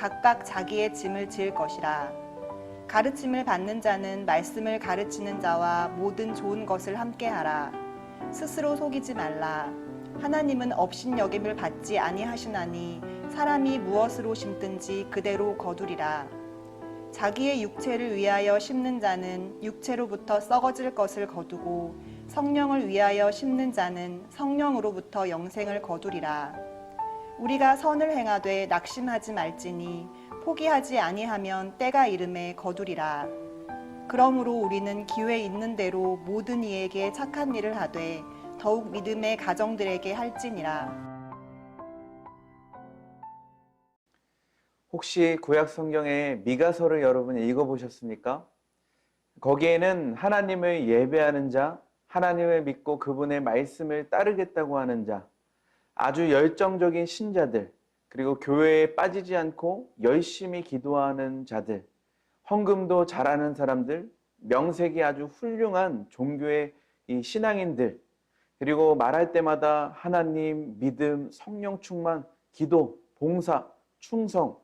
각각 자기의 짐을 지을 것이라. 가르침을 받는 자는 말씀을 가르치는 자와 모든 좋은 것을 함께 하라. 스스로 속이지 말라. 하나님은 업신여김을 받지 아니하시나니 사람이 무엇으로 심든지 그대로 거두리라. 자기의 육체를 위하여 심는 자는 육체로부터 썩어질 것을 거두고 성령을 위하여 심는 자는 성령으로부터 영생을 거두리라. 우리가 선을 행하되 낙심하지 말지니 포기하지 아니하면 때가 이름에 거두리라. 그러므로 우리는 기회 있는 대로 모든 이에게 착한 일을 하되 더욱 믿음의 가정들에게 할지니라. 혹시 구약 성경의 미가서를 여러분 읽어 보셨습니까? 거기에는 하나님을 예배하는 자, 하나님을 믿고 그분의 말씀을 따르겠다고 하는 자, 아주 열정적인 신자들, 그리고 교회에 빠지지 않고 열심히 기도하는 자들, 헌금도 잘하는 사람들, 명색이 아주 훌륭한 종교의 이 신앙인들, 그리고 말할 때마다 하나님, 믿음, 성령 충만, 기도, 봉사, 충성,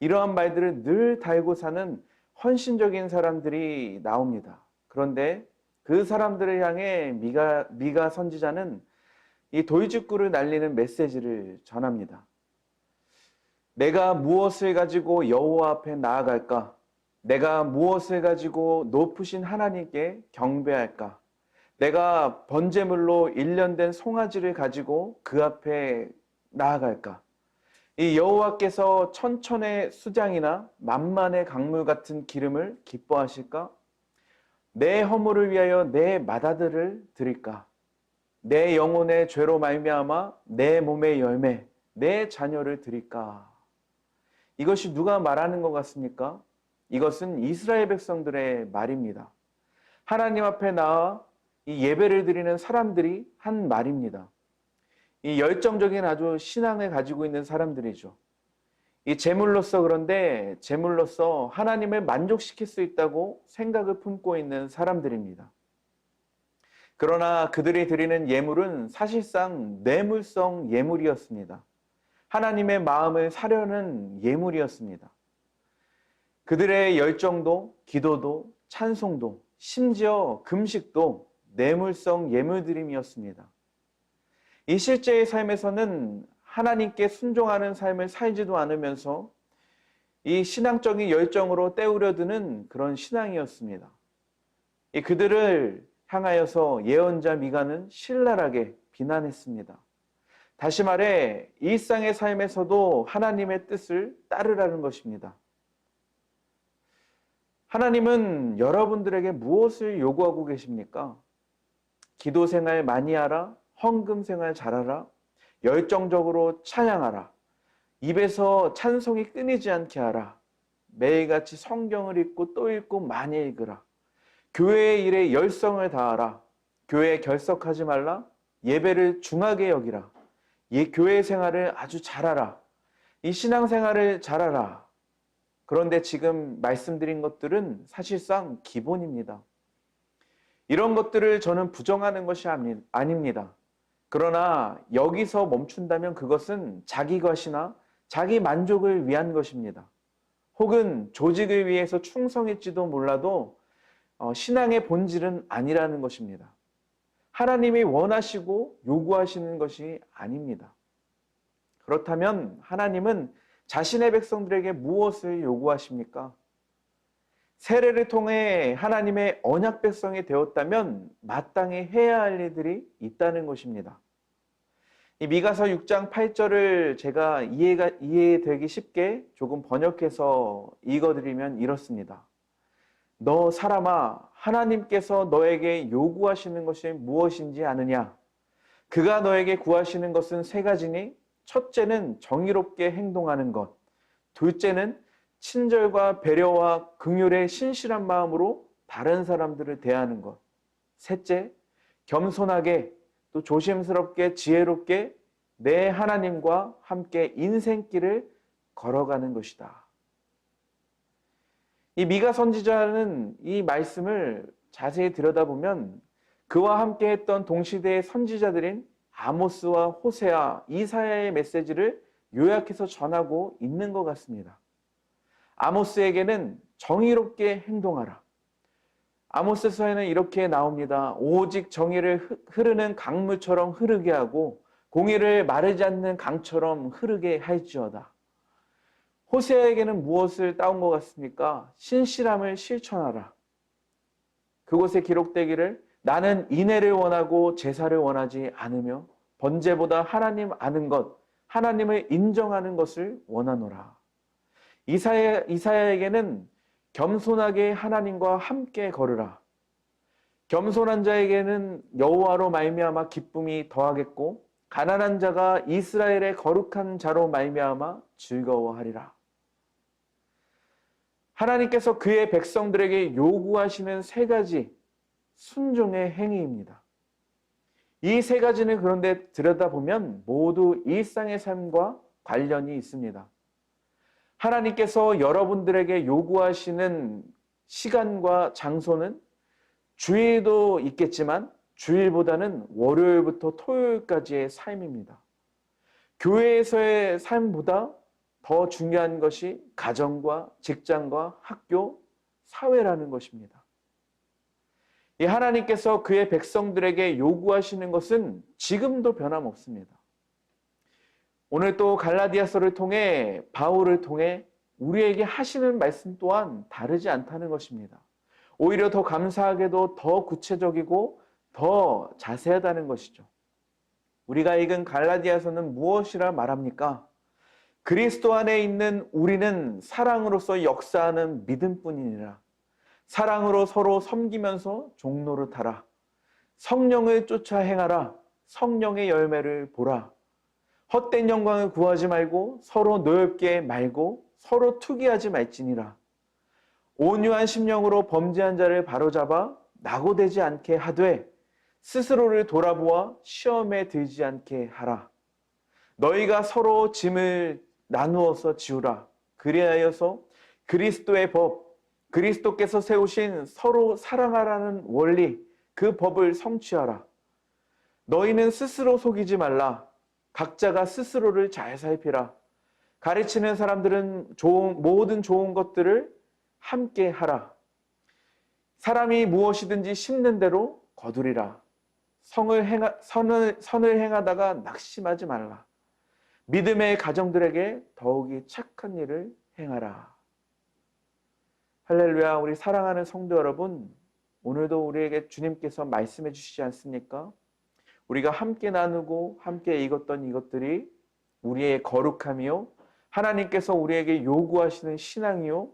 이러한 말들을 늘 달고 사는 헌신적인 사람들이 나옵니다. 그런데 그 사람들을 향해 미가, 미가 선지자는 이 도이직구를 날리는 메시지를 전합니다. 내가 무엇을 가지고 여호와 앞에 나아갈까? 내가 무엇을 가지고 높으신 하나님께 경배할까? 내가 번제물로 일련된 송아지를 가지고 그 앞에 나아갈까? 이 여호와께서 천천의 수장이나 만만의 강물 같은 기름을 기뻐하실까? 내 허물을 위하여 내 마다들을 드릴까? 내 영혼의 죄로 말미암아 내 몸의 열매, 내 자녀를 드릴까? 이것이 누가 말하는 것 같습니까? 이것은 이스라엘 백성들의 말입니다. 하나님 앞에 나와 이 예배를 드리는 사람들이 한 말입니다. 이 열정적인 아주 신앙을 가지고 있는 사람들이죠. 이 제물로서 그런데 제물로서 하나님을 만족시킬 수 있다고 생각을 품고 있는 사람들입니다. 그러나 그들이 드리는 예물은 사실상 뇌물성 예물이었습니다. 하나님의 마음을 사려는 예물이었습니다. 그들의 열정도, 기도도, 찬송도, 심지어 금식도 뇌물성 예물드림이었습니다. 이 실제의 삶에서는 하나님께 순종하는 삶을 살지도 않으면서 이 신앙적인 열정으로 때우려 드는 그런 신앙이었습니다. 이 그들을 향하여서 예언자 미가는 신랄하게 비난했습니다. 다시 말해 일상의 삶에서도 하나님의 뜻을 따르라는 것입니다. 하나님은 여러분들에게 무엇을 요구하고 계십니까? 기도 생활 많이 하라, 헌금 생활 잘하라, 열정적으로 찬양하라, 입에서 찬송이 끊이지 않게 하라, 매일같이 성경을 읽고 또 읽고 많이 읽으라, 교회의 일에 열성을 다하라, 교회에 결석하지 말라, 예배를 중하게 여기라, 이 교회 생활을 아주 잘하라, 이 신앙 생활을 잘하라. 그런데 지금 말씀드린 것들은 사실상 기본입니다. 이런 것들을 저는 부정하는 것이 아닙니다. 그러나 여기서 멈춘다면 그것은 자기 것이나 자기 만족을 위한 것입니다. 혹은 조직을 위해서 충성했지도 몰라도 어, 신앙의 본질은 아니라는 것입니다. 하나님이 원하시고 요구하시는 것이 아닙니다. 그렇다면 하나님은 자신의 백성들에게 무엇을 요구하십니까? 세례를 통해 하나님의 언약 백성이 되었다면 마땅히 해야 할 일들이 있다는 것입니다. 이 미가서 6장 8절을 제가 이해가 이해되기 쉽게 조금 번역해서 읽어드리면 이렇습니다. 너 사람아 하나님께서 너에게 요구하시는 것이 무엇인지 아느냐? 그가 너에게 구하시는 것은 세 가지니 첫째는 정의롭게 행동하는 것, 둘째는 친절과 배려와 긍휼의 신실한 마음으로 다른 사람들을 대하는 것, 셋째 겸손하게 또 조심스럽게 지혜롭게 내 하나님과 함께 인생길을 걸어가는 것이다. 이 미가 선지자는 이 말씀을 자세히 들여다보면 그와 함께 했던 동시대의 선지자들인 아모스와 호세아, 이사야의 메시지를 요약해서 전하고 있는 것 같습니다. 아모스에게는 정의롭게 행동하라. 아모스서에는 이렇게 나옵니다. 오직 정의를 흐르는 강물처럼 흐르게 하고 공의를 마르지 않는 강처럼 흐르게 할지어다. 호세아에게는 무엇을 따온 것 같습니까? 신실함을 실천하라. 그곳에 기록되기를 나는 인애를 원하고 제사를 원하지 않으며 번제보다 하나님 아는 것, 하나님을 인정하는 것을 원하노라. 이사야, 이사야에게는 겸손하게 하나님과 함께 걸으라. 겸손한 자에게는 여호와로 말미암아 기쁨이 더하겠고 가난한 자가 이스라엘의 거룩한 자로 말미암아 즐거워하리라. 하나님께서 그의 백성들에게 요구하시는 세 가지 순종의 행위입니다. 이 세 가지는 그런데 들여다보면 모두 일상의 삶과 관련이 있습니다. 하나님께서 여러분들에게 요구하시는 시간과 장소는 주일도 있겠지만 주일보다는 월요일부터 토요일까지의 삶입니다. 교회에서의 삶보다 더 중요한 것이 가정과 직장과 학교, 사회라는 것입니다. 이 하나님께서 그의 백성들에게 요구하시는 것은 지금도 변함없습니다. 오늘 또 갈라디아서를 통해 바울을 통해 우리에게 하시는 말씀 또한 다르지 않다는 것입니다. 오히려 더 감사하게도 더 구체적이고 더 자세하다는 것이죠. 우리가 읽은 갈라디아서는 무엇이라 말합니까? 그리스도 안에 있는 우리는 사랑으로서 역사하는 믿음뿐이니라. 사랑으로 서로 섬기면서 종로를 타라. 성령을 쫓아 행하라. 성령의 열매를 보라. 헛된 영광을 구하지 말고 서로 노엽게 말고 서로 투기하지 말지니라. 온유한 심령으로 범죄한 자를 바로잡아 낙오되지 않게 하되 스스로를 돌아보아 시험에 들지 않게 하라. 너희가 서로 짐을 나누어서 지우라. 그리하여서 그리스도의 법, 그리스도께서 세우신 서로 사랑하라는 원리, 그 법을 성취하라. 너희는 스스로 속이지 말라. 각자가 스스로를 잘 살피라. 가르치는 사람들은 좋은, 모든 좋은 것들을 함께 하라. 사람이 무엇이든지 심는 대로 거두리라. 성을 행하, 선을, 선을 행하다가 낙심하지 말라. 믿음의 가정들에게 더욱이 착한 일을 행하라. 할렐루야, 우리 사랑하는 성도 여러분, 오늘도 우리에게 주님께서 말씀해 주시지 않습니까? 우리가 함께 나누고 함께 읽었던 이것들이 우리의 거룩함이요. 하나님께서 우리에게 요구하시는 신앙이요.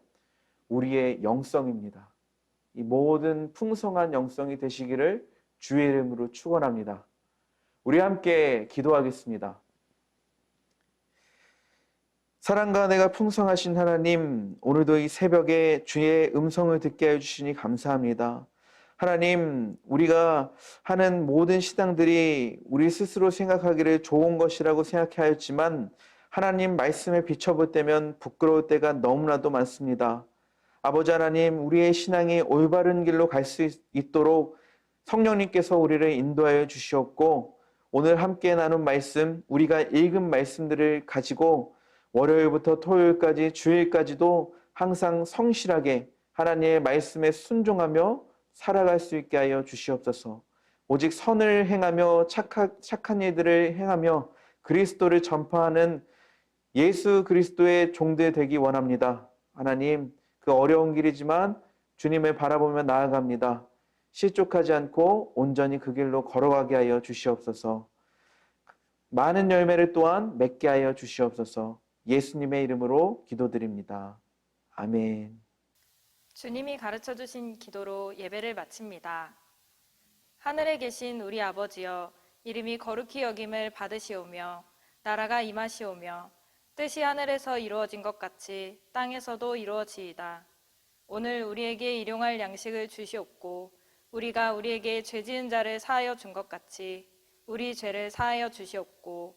우리의 영성입니다. 이 모든 풍성한 영성이 되시기를 주의 이름으로 축원합니다. 우리 함께 기도하겠습니다. 사랑과 내가 풍성하신 하나님, 오늘도 이 새벽에 주의 음성을 듣게 해주시니 감사합니다. 하나님, 우리가 하는 모든 신앙들이 우리 스스로 생각하기를 좋은 것이라고 생각하였지만, 하나님 말씀에 비춰볼 때면 부끄러울 때가 너무나도 많습니다. 아버지 하나님, 우리의 신앙이 올바른 길로 갈 수 있도록 성령님께서 우리를 인도하여 주시옵고, 오늘 함께 나눈 말씀, 우리가 읽은 말씀들을 가지고 월요일부터 토요일까지, 주일까지도 항상 성실하게 하나님의 말씀에 순종하며 살아갈 수 있게 하여 주시옵소서. 오직 선을 행하며 착하, 착한 일들을 행하며 그리스도를 전파하는 예수 그리스도의 종들 되기 원합니다. 하나님, 그 어려운 길이지만 주님을 바라보며 나아갑니다. 실족하지 않고 온전히 그 길로 걸어가게 하여 주시옵소서. 많은 열매를 또한 맺게 하여 주시옵소서. 예수님의 이름으로 기도드립니다. 아멘. 주님이 가르쳐 주신 기도로 예배를 마칩니다. 하늘에 계신 우리 아버지여 이름이 거룩히 여김을 받으시오며 나라가 임하시오며 뜻이 하늘에서 이루어진 것 같이 땅에서도 이루어지이다. 오늘 우리에게 일용할 양식을 주시옵고 우리가 우리에게 죄 지은 자를 사하여 준 것 같이 우리 죄를 사하여 주시옵고